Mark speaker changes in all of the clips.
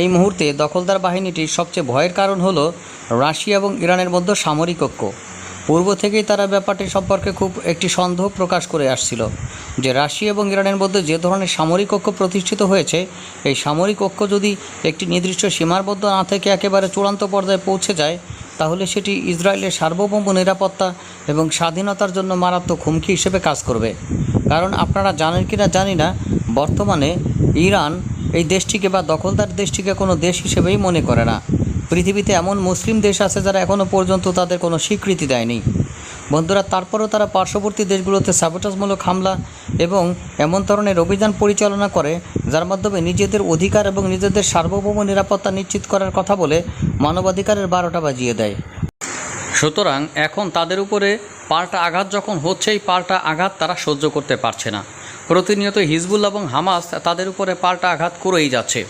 Speaker 1: এই মুহূর্তে দখলদার বাহিনীটির সবচেয়ে ভয়ের কারণ হল রাশিয়া এবং ইরানের মধ্যে সামরিক ঐক্য। পূর্ব থেকেই তারা ব্যাপারটি সম্পর্কে খুব একটি সন্দেহ প্রকাশ করে আসছিল যে রাশিয়া এবং ইরানের মধ্যে যে ধরনের সামরিক ঐক্য প্রতিষ্ঠিত হয়েছে, এই সামরিক ঐক্য যদি একটি নির্দিষ্ট সীমাবদ্ধ না থেকে একেবারে চূড়ান্ত পর্যায়ে পৌঁছে যায়, তাহলে সেটি ইসরায়েলের সার্বভৌম নিরাপত্তা এবং স্বাধীনতার জন্য মারাত্মক হুমকি হিসেবে কাজ করবে। কারণ আপনারা জানেন কি না জানি না, বর্তমানে ইরান এই দেশটিকে বা দখলদার দেশটিকে কোনো দেশ হিসেবেই মনে করে না। পৃথিবীতে এমন মুসলিম দেশ আছে যারা এখনও পর্যন্ত তাদের কোনো স্বীকৃতি দেয়নি। বন্ধুরা, তারপরও তারা পার্শ্ববর্তী দেশগুলোতে সাবোটাসমূলক হামলা এবং এমন ধরনের অভিযান পরিচালনা করে, যার মাধ্যমে নিজেদের অধিকার এবং নিজেদের সার্বভৌম নিরাপত্তা নিশ্চিত করার কথা বলে মানবাধিকারের বারোটা বাজিয়ে দেয়। সুতরাং এখন তাদের উপরে পাল্টা আঘাত যখন হচ্ছে এই পাল্টা আঘাত তারা সহ্য করতে পারছে না। প্রতিনিয়ত হিজবুল এবং হামাস তাদের উপরে পাল্টা আঘাত করেই যাচ্ছে।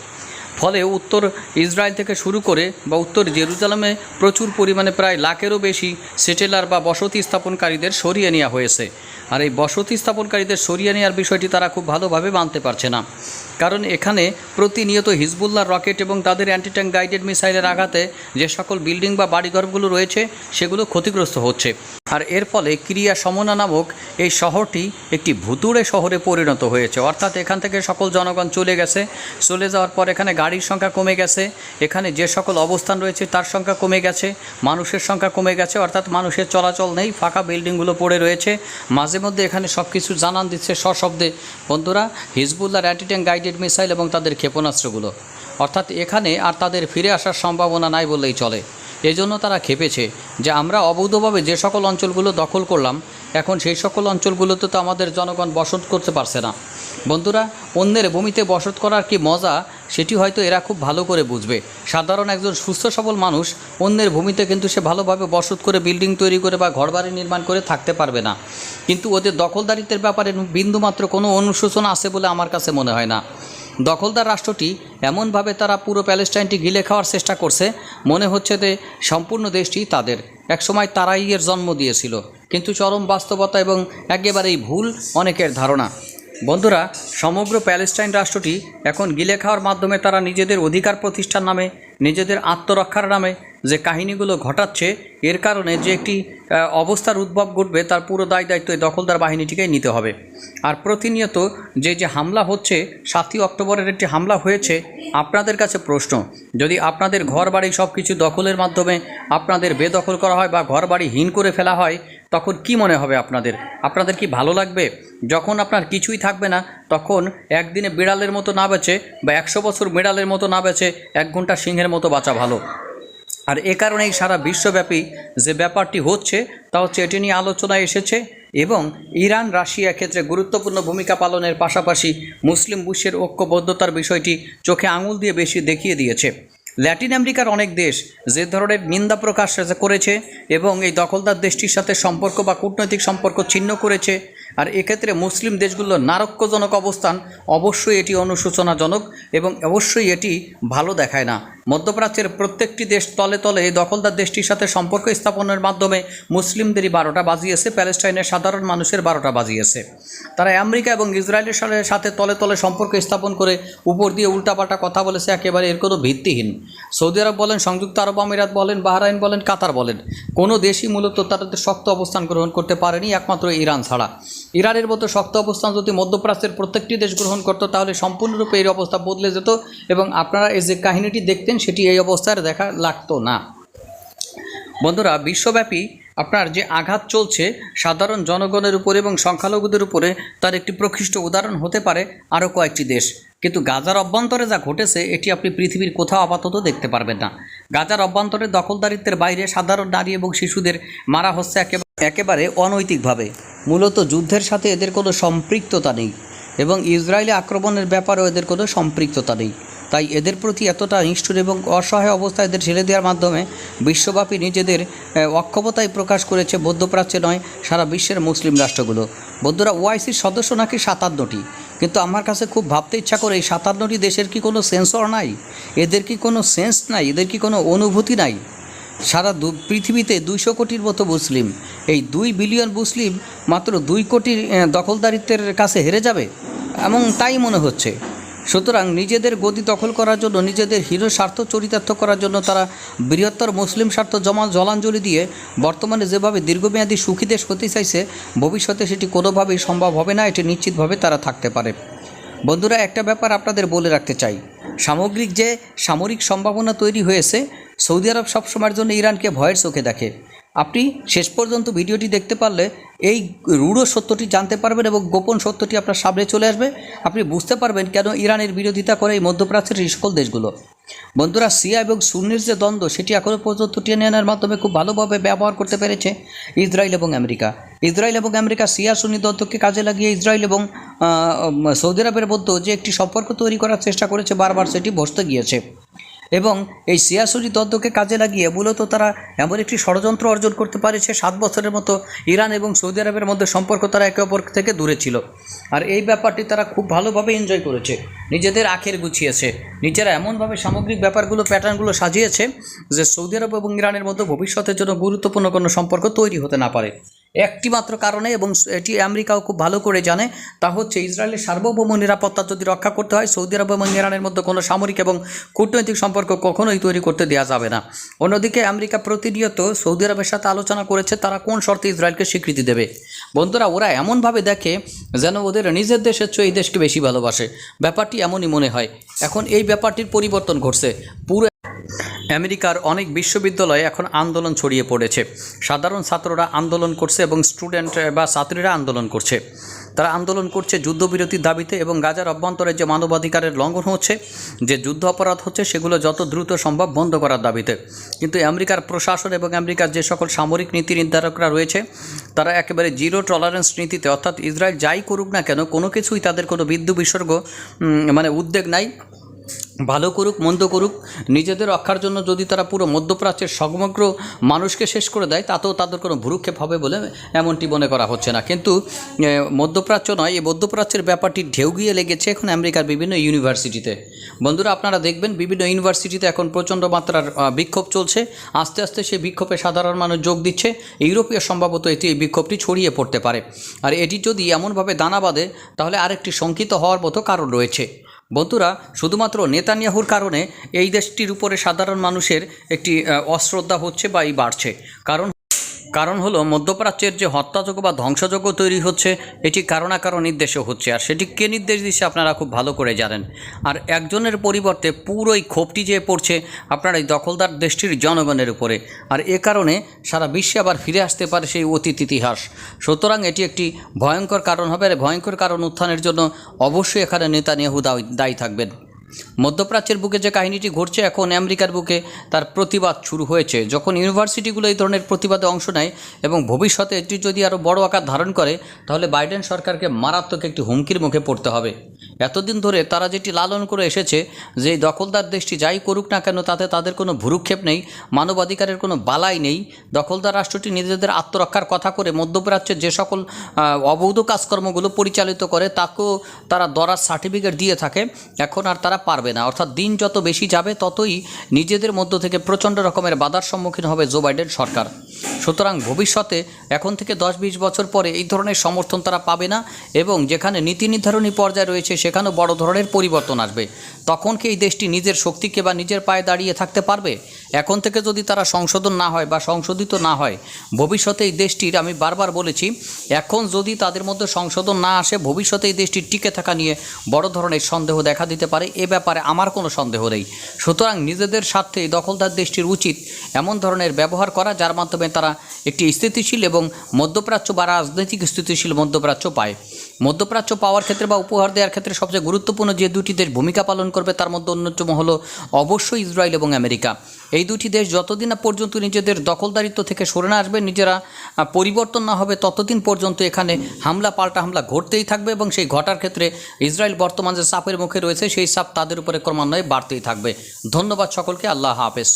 Speaker 1: ফলে উত্তর ইসরায়েল থেকে শুরু করে বা উত্তর জেরুজালামে প্রচুর পরিমাণে প্রায় লাখেরও বেশি সেটেলার বা বসতি স্থাপনকারীদের সরিয়ে নেওয়া হয়েছে। আর এই বসতি স্থাপনকারীদের সরিয়ে নেওয়ার বিষয়টি তারা খুব ভালোভাবে মানতে পারছে না। কারণ এখানে প্রতিনিয়ত হিজবুল্লাহ রকেট এবং তাদের অ্যান্টি ট্যাঙ্ক গাইডেড মিসাইলের আঘাতে যে সকল বিল্ডিং বা বাড়িঘরগুলো রয়েছে, সেগুলো ক্ষতিগ্রস্ত হচ্ছে। আর এর ফলে ক্রিয়া সমনা নামক এই শহরটি একটি ভুতুড়ে শহরে পরিণত হয়েছে। অর্থাৎ এখান থেকে সকল জনগণ চলে গেছে। চলে যাওয়ার পর এখানে গাড়ির সংখ্যা কমে গেছে। এখানে যে সকল অবস্থান রয়েছে তার সংখ্যা কমে গেছে। মানুষের সংখ্যা কমে গেছে। অর্থাৎ মানুষের চলাচল নেই। ফাঁকা বিল্ডিংগুলো পড়ে রয়েছে। মাঝে মধ্যে এখানে সব কিছু জানান দিচ্ছে সশব্দে। বন্ধুরা হিজবুল্লাহ অ্যান্টিট্যাং গাইডেড মিসাইল এবং তাদের ক্ষেপণাস্ত্রগুলো। অর্থাৎ এখানে আর তাদের ফিরে আসার সম্ভাবনা নাই বললেই চলে। এজন্য তারা খেপেছে যে আমরা অবৈধভাবে যে সকল অঞ্চলগুলো দখল করলাম, এখন সেই সকল অঞ্চলগুলোতে তো আমাদের জনগণ বসত করতে পারছে না। বন্ধুরা, অন্যের ভূমিতে বসত করার কি মজা? সেটি হয়তো এরা খুব ভালো করে বুঝবে। সাধারণ একজন সুস্থ সবল মানুষ অন্যের ভূমিতে কিন্তু সে ভালোভাবে বসত করে বিল্ডিং তৈরি করে বা ঘরবাড়ি নির্মাণ করে থাকতে পারবে না। কিন্তু ওদের দখলদারিত্বের ব্যাপারে বিন্দুমাত্র কোনো অনুশোচনা আছে বলে আমার কাছে মনে হয় না। দখলদার রাষ্ট্রটি এমনভাবে তারা পুরো প্যালেস্টাইনটি গিলে খাওয়ার চেষ্টা করছে, মনে হচ্ছে যে সম্পূর্ণ দেশটি তাদের। একসময় তারাই এর জন্ম দিয়েছিল, কিন্তু চরম বাস্তবতা এবং একেবারেই ভুল অনেকের ধারণা। বন্ধুরা, সমগ্র প্যালেস্টাইন রাষ্ট্রটি এখন গিলে খাওয়ার মাধ্যমে তারা নিজেদের অধিকার প্রতিষ্ঠার নামে, নিজেদের আত্মরক্ষার নামে যে কাহিনীগুলো ঘটাচ্ছে, এর কারণে যে একটি অবস্থার উদ্ভব ঘটবে, তার পুরো দায় দায়িত্ব এই দখলদার বাহিনীটিকেই নিতে হবে। আর প্রতিনিয়ত যে যে হামলা হচ্ছে, সাতই অক্টোবরের একটি হামলা হয়েছে, আপনাদের কাছে প্রশ্ন, যদি আপনাদের ঘর বাড়ি সব কিছু দখলের মাধ্যমে আপনাদের বেদখল করা হয় বা ঘর বাড়ি হীন করে ফেলা হয়, তখন কি মনে হবে আপনাদের? আপনাদের কি ভালো লাগবে? যখন আপনার কিছুই থাকবে না, তখন একদিনে বিড়ালের মতো না বেচে বা একশো বছর বিড়ালের মতো না বেচে এক ঘণ্টা সিংহের মতো বাঁচা ভালো। আর এ কারণেই সারা বিশ্বব্যাপী যে ব্যাপারটি হচ্ছে তা হচ্ছে এটি নিয়ে আলোচনায় এসেছে এবং ইরান, রাশিয়া ক্ষেত্রে গুরুত্বপূর্ণ ভূমিকা পালনের পাশাপাশি মুসলিম বিশ্বের ঐক্যবদ্ধতার বিষয়টি চোখে আঙুল দিয়ে বেশি দেখিয়ে দিয়েছে। ল্যাটিন আমেরিকার অনেক দেশ যে ধরনের নিন্দা প্রকাশ করেছে এবং এই দখলদার দেশটির সাথে সম্পর্ক বা কূটনৈতিক সম্পর্ক ছিন্ন করেছে আর এক্ষেত্রে মুসলিম দেশগুলোর নারক্যজনক অবস্থান অবশ্যই এটি অনুশোচনাজনক এবং অবশ্যই এটি ভালো দেখায় না। মধ্যপ্রাচ্যের প্রত্যেকটি দেশ তলে তলে দখলদার দেশটির সাথে সম্পর্ক স্থাপনের মাধ্যমে মুসলিমদেরই বারোটা বাজিয়েছে, প্যালেস্টাইনের সাধারণ মানুষের বারোটা বাজিয়েছে। তারা আমেরিকা এবং ইসরায়েলের সাথে- তলে তলে সম্পর্ক স্থাপন করে উপর দিয়ে উল্টাপাল্টা কথা বলেছে, একেবারে এর কোনো ভিত্তিহীন। সৌদি আরব বলেন, সংযুক্ত আরব আমিরাত বলেন, বাহরাইন বলেন, কাতার বলেন, কোনো দেশই মূলত তাদের শক্ত অবস্থান গ্রহণ করতে পারেনি, একমাত্র ইরান ছাড়া। ইরানের মতো শক্ত অবস্থান যদি মধ্যপ্রাচ্যের প্রত্যেকটি দেশ গ্রহণ করতো, তাহলে সম্পূর্ণরূপে এই অবস্থা বদলে যেত এবং আপনারা এই যে কাহিনীটি দেখতেন সেটি এই অবস্থায় দেখা লাগতো না। বন্ধুরা, বিশ্বব্যাপী আপনার যে আঘাত চলছে, সাধারণ জনগণের উপরে এবং সংখ্যালঘুদের উপরে, তার একটি প্রকৃষ্ট উদাহরণ হতে পারে আরও কয়েকটি দেশ। কিন্তু গাজার অভ্যন্তরে যা ঘটেছে, এটি আপনি পৃথিবীর কোথাও আপাতত দেখতে পারবেন না। গাজার অভ্যন্তরে দখলদারিত্বের বাইরে সাধারণ নারী এবং শিশুদের মারা হচ্ছে একেবারে অনৈতিকভাবে। মূলত যুদ্ধের সাথে এদের কোনো সম্পৃক্ততা নেই এবং ইসরায়েলি আক্রমণের ব্যাপারেও এদের কোনো সম্পৃক্ততা নেই। তাই এদের প্রতি এতটা নিষ্ঠুর এবং অসহায় অবস্থায় এদের ছেড়ে দেওয়ার মাধ্যমে বিশ্বব্যাপী নিজেদের আহ, অক্ষমতাই প্রকাশ করেছে মধ্যপ্রাচ্যে নয় সারা বিশ্বের মুসলিম রাষ্ট্রগুলো। বৌদ্ধরা ওআইসির সদস্য নাকি সাতান্নটি? কিন্তু আমার কাছে খুব ভাবতে ইচ্ছা করে এই সাতান্নটি দেশের কি কোনো সেন্সর নাই? এদের কি কোনো সেন্স নাই? এদের কি কোনো অনুভূতি নাই? সারা দু পৃথিবীতে দুইশো কোটির মতো মুসলিম। এই দুই বিলিয়ন মুসলিম মাত্র দুই কোটির দখলদারিত্বের কাছে হেরে যাবে? এবং তাই মনে হচ্ছে। সুতরাং নিজেদের গদি দখল করার জন্য, নিজেদের হিরো স্বার্থ চরিতার্থ করার জন্য তারা বৃহত্তর মুসলিম স্বার্থ জমা জলাঞ্জলি দিয়ে বর্তমানে যেভাবে দীর্ঘমেয়াদী সুখী দেশ হতে চাইছে, ভবিষ্যতে সেটি কোনোভাবেই সম্ভব হবে না, এটি নিশ্চিতভাবে তারা থাকতে পারে। বন্ধুরা, একটা ব্যাপার আপনাদের বলে রাখতে চাই। সামগ্রিক যে সামরিক সম্ভাবনা তৈরি হয়েছে, সৌদি আরব সবসময়ের জন্য ইরানকে ভয়ের চোখে দেখে। আপনি শেষ পর্যন্ত ভিডিওটি দেখতে পারলে এই রূঢ় সত্যটি জানতে পারবেন এবং গোপন সত্যটি আপনার সামনে চলে আসবে। আপনি বুঝতে পারবেন কেন ইরানের বিরোধিতা করে এই মধ্যপ্রাচ্যের এই সকল দেশগুলো। বন্ধুরা সিয়া এবং সুন্নির যে দ্বন্দ্ব, সেটি এখনও পর্যন্ত টেনে আনার মাধ্যমে খুব ভালোভাবে ব্যবহার করতে পেরেছে ইসরায়েল এবং আমেরিকা। ইসরায়েল এবং আমেরিকা সিয়া সুন্নি দ্বন্দ্বকে কাজে লাগিয়ে ইসরায়েল এবং সৌদি আরবের মধ্যে যে একটি সম্পর্ক তৈরি করার চেষ্টা করেছে, বারবার সেটি বসতে গিয়েছে। এবং এই সিয়াসুরি দ্বন্দ্বকে কাজে লাগিয়ে মূলত তারা এমন একটি ষড়যন্ত্র অর্জন করতে পারেছে সাত বছরের মতো ইরান এবং সৌদি আরবের মধ্যে সম্পর্ক তারা একে অপর থেকে দূরে ছিল। আর এই ব্যাপারটি তারা খুব ভালোভাবে এনজয় করেছে। নিজেদের আখের গুছিয়েছে। নিজেরা এমনভাবে সামগ্রিক ব্যাপারগুলো, প্যাটার্নগুলো সাজিয়েছে যে সৌদি আরব এবং ইরানের মধ্যে ভবিষ্যতের জন্য গুরুত্বপূর্ণ কোনো সম্পর্ক তৈরি হতে না পারে। একটি মাত্র কারণে এবং এটি আমেরিকাও খুব ভালো করে জানে, তা হচ্ছে ইসরায়েলের সার্বভৌম নিরাপত্তা যদি রক্ষা করতে হয়, সৌদি আরব এবং ইরানের মধ্যে কোনো সামরিক এবং কূটনৈতিক সম্পর্ক কখনোই তৈরি করতে দেওয়া যাবে না। অন্যদিকে আমেরিকা প্রতিনিয়ত সৌদি আরবের সাথে আলোচনা করেছে, তারা কোন শর্তে ইসরায়েলকে স্বীকৃতি দেবে। বন্ধুরা, ওরা এমনভাবে দেখে যেন ওদের নিজের দেশের চেয়ে এই দেশকে বেশি ভালোবাসে। ব্যাপারটি এমনই মনে হয়। এখন এই ব্যাপারটির পরিবর্তন ঘটছে। পুরো আমেরিকার অনেক বিশ্ববিদ্যালয়ে এখন আন্দোলন ছড়িয়ে পড়েছে। সাধারণ ছাত্ররা আন্দোলন করছে এবং স্টুডেন্ট বা ছাত্রীরা আন্দোলন করছে। তারা আন্দোলন করছে যুদ্ধবিরতির দাবিতে এবং গাজার অভ্যন্তরে যে মানবাধিকারের লঙ্ঘন হচ্ছে, যে যুদ্ধ অপরাধ হচ্ছে, সেগুলো যত দ্রুত সম্ভব বন্ধ করার দাবিতে। কিন্তু আমেরিকার প্রশাসন এবং আমেরিকার যে সকল সামরিক নীতি নির্ধারকরা রয়েছে, তারা একেবারে জিরো টলারেন্স নীতিতে, অর্থাৎ ইসরায়েল যাই করুক না কেন, কোনো কিছুই তাদের কোনো বিদ্যুৎ বিসর্গ মানে উদ্বেগ নাই। ভালো করুক, মন্দ করুক, নিজেদের রক্ষার জন্য যদি তারা পুরো মধ্যপ্রাচ্যের সমগ্র মানুষকে শেষ করে দেয়, তাতেও তাদের কোনো ভুরুক্ষেপ হবে বলে এমনটি মনে করা হচ্ছে না। কিন্তু মধ্যপ্রাচ্য নয়, এই মধ্যপ্রাচ্যের ব্যাপারটি ঢেউ গিয়ে লেগেছে এখন আমেরিকার বিভিন্ন ইউনিভার্সিটিতে। বন্ধুরা, আপনারা দেখবেন বিভিন্ন ইউনিভার্সিটিতে এখন প্রচণ্ড মাত্রার বিক্ষোভ চলছে। আস্তে আস্তে সেই বিক্ষোভে সাধারণ মানুষ যোগ দিচ্ছে। ইউরোপীয় সম্ভবত এটি এই বিক্ষোভটি ছড়িয়ে পড়তে পারে। আর এটি যদি এমনভাবে দানা বাঁধে, তাহলে আরেকটি শঙ্কিত হওয়ার মতো কারণ রয়েছে। বন্ধুরা, শুধুমাত্র নেতানিয়াহুর কারণে এই দেশটির উপরে সাধারণ মানুষের একটি অশ্রদ্ধা হচ্ছে বা এই বাড়ছে। কারণ কারণ হলো মধ্যপ্রাচ্যের যে হত্যাযোগ্য বা ধ্বংসযোগ্য তৈরি হচ্ছে, এটি কারও না কারও নির্দেশে হচ্ছে। আর সেটি কে নির্দেশ দিচ্ছে আপনারা খুব ভালো করে জানেন। আর একজনের পরিবর্তে পুরোই ক্ষোভটি যে পড়ছে, আপনার এই দখলদার দেশটির জনগণের উপরে। আর এ কারণে সারা বিশ্বে আবার ফিরে আসতে পারে সেই অতীত ইতিহাস। সুতরাং এটি একটি ভয়ঙ্কর কারণ হবে। আর ভয়ঙ্কর কারণ উত্থানের জন্য অবশ্যই এখানে নেতানিয়াহু দায়ী দায়ী থাকবেন। মধ্যপ্রাচ্যের বুকে যে কাহিনীটি ঘটছে, এখন আমেরিকার বুকে তার প্রতিবাদ শুরু হয়েছে। যখন ইউনিভার্সিটিগুলো এই ধরনের প্রতিবাদে অংশ নেয় এবং ভবিষ্যতে এটি যদি আরও বড় আকার ধারণ করে, তাহলে বাইডেন সরকারকে মারাত্মক একটি হুমকির মুখে পড়তে হবে। এতদিন ধরে তারা যেটি লালন করে এসেছে, যে দখলদার দেশটি যাই করুক না কেন, তাতে তাদের কোনো ভুরুক্ষেপ নেই, মানবাধিকারের কোনো বালাই নেই। দখলদার রাষ্ট্রটি নিজেদের আত্মরক্ষার কথা করে মধ্যপ্রাচ্যের যে সকল অবৈধ কাজকর্মগুলো পরিচালিত করে, তাকেও তারা দরার সার্টিফিকেট দিয়ে থাকে। এখন আর তারা পারবে না। অর্থাৎ দিন যত বেশি যাবে, ততই নিজেদের মধ্য থেকে প্রচণ্ড রকমের বাধার সম্মুখীন হবে জো বাইডেন সরকার। সুতরাং ভবিষ্যতে এখন থেকে দশ বিশ বছর পরে এই ধরনের সমর্থন তারা পাবে না এবং যেখানে নীতি নির্ধারণী পর্যায়ে রয়েছে, সেখানেও বড় ধরনের পরিবর্তন আসবে। তখন কি এই দেশটি নিজের শক্তিকে বা নিজের পায়ে দাঁড়িয়ে থাকতে পারবে? এখন থেকে যদি তারা সংশোধন না হয় বা সংশোধিত না হয়, ভবিষ্যতে এই দেশটির, আমি বারবার বলেছি, এখন যদি তাদের মধ্যে সংশোধন না আসে, ভবিষ্যতে এই দেশটির টিকে থাকা নিয়ে বড় ধরনের সন্দেহ দেখা দিতে পারে। এ ব্যাপারে আমার কোনো সন্দেহ নেই। সুতরাং নিজেদের স্বার্থে দখলদার দেশটির উচিত এমন ধরনের ব্যবহার করা, যার মাধ্যমে তারা একটি স্থিতিশীল এবং মধ্যপ্রাচ্য বা রাজনৈতিক স্থিতিশীল মধ্যপ্রাচ্য পায়। মধ্যপ্রাচ্য পাওয়ার ক্ষেত্রে বা উপহার দেওয়ার ক্ষেত্রে সবচেয়ে গুরুত্বপূর্ণ যে দুটি দেশ ভূমিকা পালন করবে, তার মধ্যে অন্যতম হলো অবশ্যই ইসরায়েল এবং আমেরিকা। এই দুটি দেশ যতদিন না পর্যন্ত নিজেদের দখলদারিত্ব থেকে সরে না আসবে, নিজেরা পরিবর্তন না হবে, ততদিন পর্যন্ত এখানে হামলা, পাল্টা হামলা ঘটতেই থাকবে এবং সেই ঘটার ক্ষেত্রে ইসরায়েল বর্তমান যে চাপের মুখে রয়েছে, সেই চাপ তাদের উপরে ক্রমান্বয়ে বাড়তেই থাকবে। ধন্যবাদ সকলকে, আল্লাহ হাফেজ।